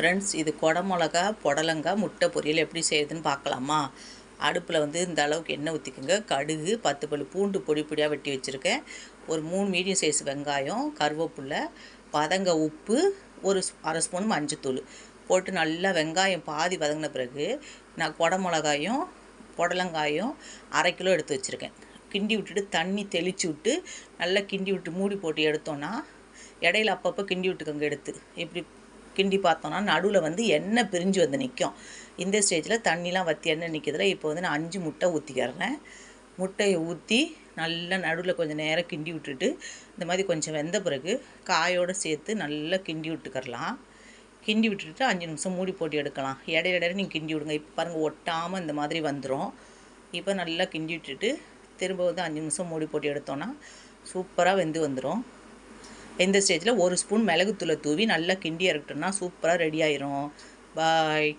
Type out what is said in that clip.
Friends இது குடமிளகா புடலங்கா முட்டை பொரியல் எப்படி செய்யுதுன்னு பார்க்கலாமா? அடுப்பில் வந்து இந்த அளவுக்கு எண்ணெய் ஊற்றிக்கோங்க கடுகு பத்து பல் பூண்டு பொடி பொடியாக வெட்டி வச்சுருக்கேன். ஒரு மூணு மீடியம் சைஸ் வெங்காயம் கருவேப்பில்லை பதங்க உப்பு ஒரு அரை ஸ்பூன் மஞ்சத்தூள். போட்டு நல்லா வெங்காயம் பாதி வதங்கின பிறகு நான் குடமிளகாயும் புடலங்காயும் அரை கிலோ எடுத்து வச்சுருக்கேன். கிண்டி விட்டுட்டு தண்ணி தெளித்து விட்டு நல்லா கிண்டி விட்டு மூடி போட்டு எடுத்தோன்னா இடையில அப்பப்போ கிண்டி விட்டுக்கோங்க எடுத்து. இப்படி கிண்டி பார்த்தோன்னா நடுவில் வந்து எண்ணெய் பிரிஞ்சு வந்து நிற்கும் இந்த ஸ்டேஜில் தண்ணிலாம் வற்றி எண்ணெய் நிற்கிறதுல இப்போ வந்து நான் அஞ்சு முட்டை ஊற்றிக்கிறேன் முட்டையை ஊற்றி நல்லா நடுவில் கொஞ்சம் நேரம் கிண்டி விட்டுட்டு இந்த மாதிரி கொஞ்சம் வெந்த பிறகு காயோடு சேர்த்து நல்லா கிண்டி விட்டுக்கரலாம் கிண்டி விட்டுட்டு அஞ்சு நிமிஷம் மூடி போட்டு எடுக்கலாம். இடையில இடையில நீங்கள் கிண்டி விடுங்க. இப்போ பாருங்கள் ஒட்டாமல் இந்த மாதிரி வந்துடும் இப்போ நல்லா கிண்டி விட்டுட்டு திரும்ப வந்து அஞ்சு நிமிஷம் மூடி போட்டு எடுத்தோன்னா சூப்பராக வெந்து வந்துடும் இந்த ஸ்டேஜில் ஒரு ஸ்பூன் மிளகுத்தூளை தூவி நல்லா கிண்டி இறக்கிட்டோம்னா சூப்பராக ரெடி ஆயிரும். பாய்